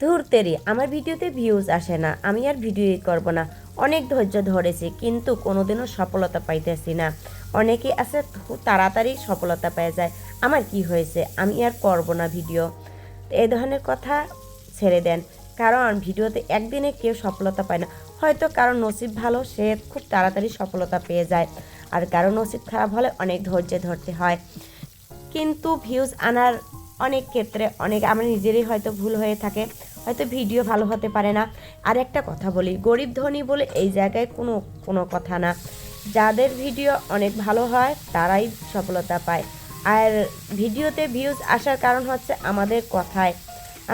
ধুরতেরি আমার ভিডিওতে ভিউজ আসে না, আমি আর ভিডিও করব না। অনেক ধৈর্য ধরেছি, কিন্তু কোনোদিনও সফলতা পাইতেছি না। অনেকেই আছে তাড়াতাড়ি সফলতা পেয়ে যায়। আমার কি হয়েছে? আমি আর করব না ভিডিও এই ধরনের কথা ছেড়ে দেন, কারণ ভিডিওতে একদিনে কেউ সফলতা পায় না। হয়তো কারণ নসিব ভালো, সে খুব তাড়াতাড়ি সফলতা পেয়ে যায়। আর কারও নসিব খারাপ হলে অনেক ধৈর্য ধরতে হয়। কিন্তু ভিউজ আনার অনেক ক্ষেত্রে অনেক, আমার নিজেরই হয়তো ভুল হয়ে থাকে। হয়তো ভিডিও ভালো হতে পারে না। আর একটা কথা বলি, গরিব ধনী বলে এই জায়গায় কোনো কোনো কথা না। যাদের ভিডিও অনেক ভালো হয়, তারাই সফলতা পায়। আর ভিডিওতে ভিউজ আসার কারণ হচ্ছে আমাদের কথায়।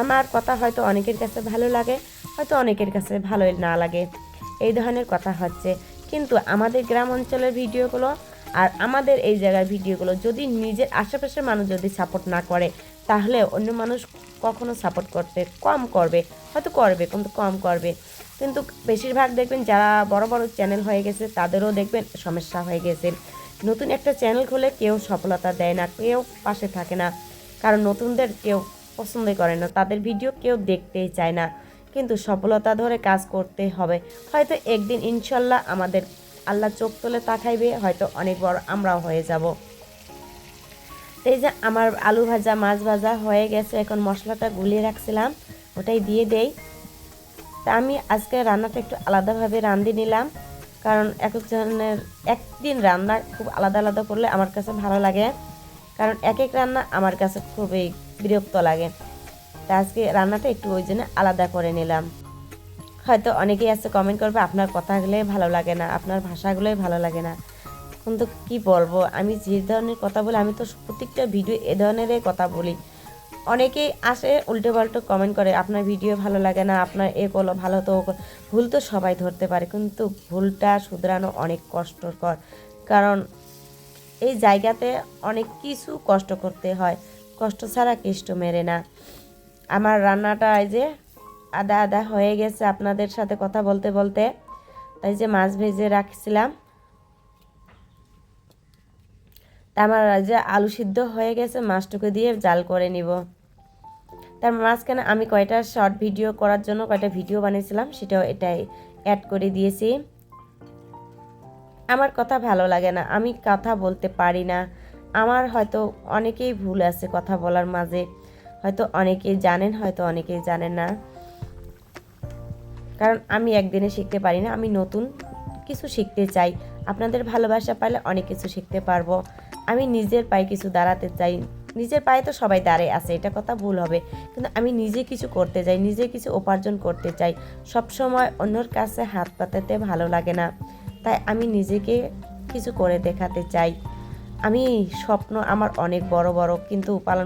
আমার কথা হয়তো অনেকের কাছে ভালো লাগে, হয়তো অনেকের কাছে ভালোই না লাগে। এই ধরনের কথা হচ্ছে। কিন্তু আমাদের গ্রাম অঞ্চলের ভিডিওগুলো আর আমাদের এই জায়গার ভিডিওগুলো যদি নিজের আশেপাশের মানুষ যদি সাপোর্ট না করে তাহলে অন্য মানুষ কখনো সাপোর্ট করতে কম করবে, হয়তো করবে, কিন্তু কম করবে। কিন্তু বেশিরভাগ দেখবেন যারা বড় বড় চ্যানেল হয়ে গেছে, তাদেরও দেখবেন সমস্যা হয়ে গেছে। নতুন একটা চ্যানেল খুলে কেউ সফলতা দেয় না, কেউ পাশে থাকে না। কারণ নতুনদের কেউ পছন্দই করে না, তাদের ভিডিও কেউ দেখতেই চায় না। কিন্তু সফলতা ধরে কাজ করতে হবে। হয়তো একদিন ইনশাল্লাহ আমাদের আল্লাহ চোখ তুলে তাকাইবে, হয়তো অনেক বড় আমরাও হয়ে যাব। এই যে আমার আলু ভাজা, মাছ ভাজা হয়ে গেছে, এখন মশলাটা গুলিয়ে রাখছিলাম, ওটাই দিয়ে দেই। তা আমি আজকে রান্নাটা একটু আলাদাভাবে রান্ধি নিলাম, কারণ এক একজনের, একদিন রান্না খুব আলাদা আলাদা করলে আমার কাছে ভালো লাগে, কারণ এক এক রান্না আমার কাছে খুবই বিরক্ত লাগে। তা আজকে রান্নাটা একটু ওই জন্য আলাদা করে নিলাম। হয়তো অনেকেই আছে কমেন্ট করবে, আপনার কথাগুলোই ভালো লাগে না, আপনার ভাষাগুলোই ভালো লাগে না। কিন্তু কি বলব? আমি যে ধরনের কথা বলি, আমি তো প্রত্যেকটা ভিডিও এ ধরনেরই কথা বলি। অনেকেই আসে উল্টো পাল্টো কমেন্ট করে, আপনার ভিডিও ভালো লাগে না, আপনার এ করল ভালো, তো ভুল তো সবাই ধরতে পারে, কিন্তু ভুলটা শুধরানো অনেক কষ্টকর। কারণ এই জায়গাতে অনেক কিছু কষ্ট করতে হয়। কষ্ট ছাড়া কেষ্ট মেরে না। আমার রান্নাটা এই যে আদা আদা হয়ে গেছে আপনাদের সাথে কথা বলতে বলতে। তাই যে মাছ ভেজে রাখছিলাম তা আমার যে আলু সিদ্ধ হয়ে গেছে, মাছটুকু দিয়ে জাল করে নিব। তার মাঝখানে আমি কয়টা শর্ট ভিডিও করার জন্য কয়টা ভিডিও বানিয়েছিলাম, সেটাও এটাই অ্যাড করে দিয়েছি। আমার কথা ভালো লাগে না, আমি কথা বলতে পারি না। আমার হয়তো অনেকেই ভুল আছে কথা বলার মাঝে। হয়তো অনেকেই জানেন, হয়তো অনেকেই জানেন না। কারণ আমি একদিনে শিখতে পারি না, আমি নতুন কিছু শিখতে চাই। আপনাদের ভালোবাসা পাইলে অনেক কিছু শিখতে পারব। আমি নিজের পায়ে কিছু দাঁড়াতে চাই। নিজের পায়ে তো সবাই দাঁড়িয়ে আছে, এটা কথা ভুল হবে। কিন্তু আমি নিজে কিছু করতে চাই, নিজে কিছু উপার্জন করতে চাই। সব সময় অন্যর কাছে হাত পাতাতে ভালো লাগে না। তাই আমি নিজেকে কিছু করে দেখাতে চাই। আমি স্বপ্ন আমার অনেক বড় বড়, কিন্তু পালন